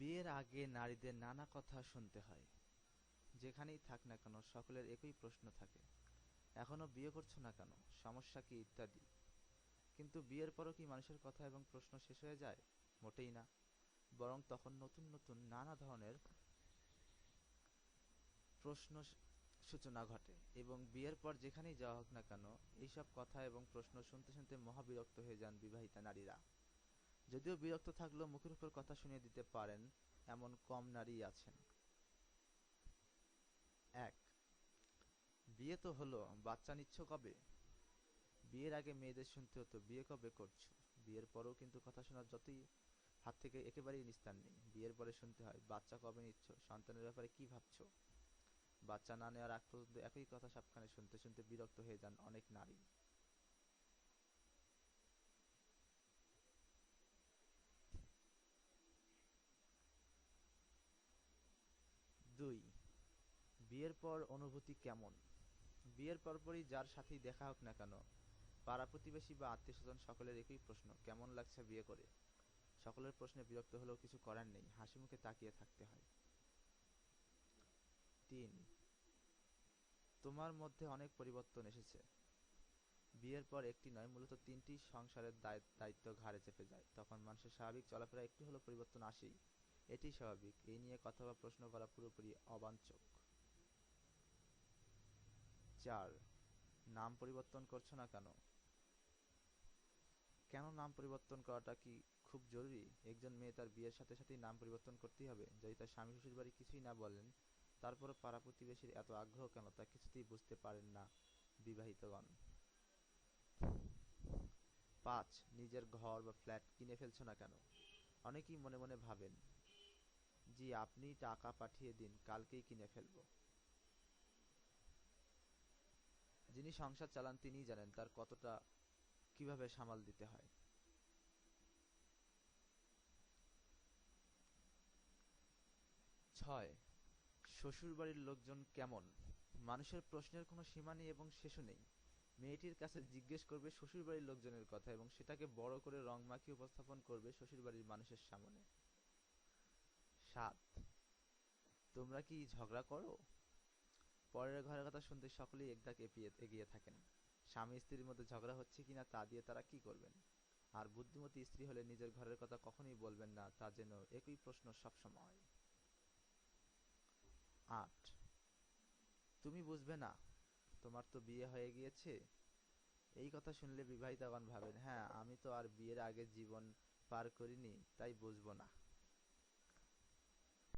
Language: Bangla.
বিয়ের আগে নারীদের নানা কথা শুনতে হয়। যেখানেই থাক না কেন, সকলের একই প্রশ্ন থাকে। এখনও বিয়ে করছ না কেন? সমস্যা কি ইত্যাদি। কিন্তু বিয়ের পরও কি মানুষের কথা এবং প্রশ্ন শেষ হয়ে যায়? মোটেই না। বরং তখন নতুন নতুন নানা ধরনের প্রশ্ন সূচনা ঘটে এবং বিয়ের পর যেখানেই যাওয়া হোক না কেন, এইসব কথা এবং প্রশ্ন শুনতে শুনতে মহাবিরক্ত হয়ে যান বিবাহিতা নারীরা। যদিও বিরক্ত থাকলেও মুখের উপর কথা শুনিয়ে দিতে পারেন, এমন কম নারী আছেন। এক, বিয়ে তো হলো, বাচ্চা নিচ্ছ কবে? বিয়ের আগে মেয়েদের শুনতে হতো, বিয়ে কবে করছ? বিয়ের পরেও কিন্তু কথা শোনার যতই হাত থেকে একেবারেই নিস্তার নেই। বিয়ের পরে শুনতে হয়, বাচ্চা কবে নিচ্ছ? সন্তানের ব্যাপারে কি ভাবছ? বাচ্চা না নেওয়ার আগ পর্যন্ত একই কথা সবখানে শুনতে শুনতে বিরক্ত হয়ে যান অনেক নারী। দুই, বিয়ের পর অনুভূতি কেমন? বিয়ের পরপরই যার সাথেই দেখা হোক না কেন, পাড়া প্রতিবেশী বা আত্মীয় স্বজন সকলের একই প্রশ্ন, কেমন লাগছে বিয়ে করে? সকলের প্রশ্নে বিরক্ত হলেও কিছু করার নেই, হাসি মুখে তাকিয়ে থাকতে হয়। তিন, তোমার মধ্যে অনেক পরিবর্তন এসেছে। বিয়ের পর একটি নয়, মূলত তিনটি সংসারের দায়িত্ব ঘাড়ে চেপে যায়। তখন মানুষের স্বাভাবিক চলাফেরা একটু হলেও পরিবর্তন আসেই। এটি স্বাভাবিক। এই নিয়ে কথা বা প্রশ্ন করা পুরোপুরি অবাঞ্চক চার, নাম পরিবর্তন করছ না কেন? কেন নাম পরিবর্তন করাটা কি খুব জরুরি? একজন মেয়ে তার বিয়ের সাথে সাথেই নাম পরিবর্তন করতেই হবে। যদি তার স্বামী শ্বশুর বাড়ি কিছুই না বলেন, তারপরও পাড়া প্রতিবেশীর এত আগ্রহ কেন? তা কিছুতেই বুঝতে পারেন না বিবাহিতগণ। পাঁচ, নিজের ঘর বা ফ্ল্যাট কিনে ফেলছো না কেন? অনেকেই মনে মনে ভাবেন জি, আপনি টাকা পাঠিয়ে দিন, কালকেই কিনে ফেলব। যিনি সংসার চালান তিনিই জানেন তার কতটা, কীভাবে সামাল দিতে হয়। ছয় শ্বশুর বাড়ির লোকজন কেমন? মানুষের প্রশ্নের কোনো সীমা নেই এবং শেষও নেই। মেয়েটির কাছে জিজ্ঞেস করবে শ্বশুর বাড়ির লোকজনের কথা এবং সেটাকে বড় করে রং মাখিয়ে উপস্থাপন করবে শ্বশুর বাড়ির মানুষের সামনে। সাত। তোমরা কি ঝগড়া করো? পরের ঘরের কথা শুনতে সকলেই একদাক এপিয়ে, এগিয়ে থাকেন। স্বামী স্ত্রীর মধ্যে ঝগড়া হচ্ছে কিনা তা দিয়ে তারা কি করবেন? আর বুদ্ধিমতী স্ত্রী হলে নিজের ঘরের কথা কখনোই বলবেন না, তা যেন একই প্রশ্ন সবসময়। আট। তুমি বুঝবে না, তোমার তো বিয়ে হয়ে গিয়েছে। এই কথা শুনলে বিবাহিতাগণ ভাবেন হ্যাঁ আমি তো আর বিয়ের আগে জীবন পার করিনি, তাই বুঝব না।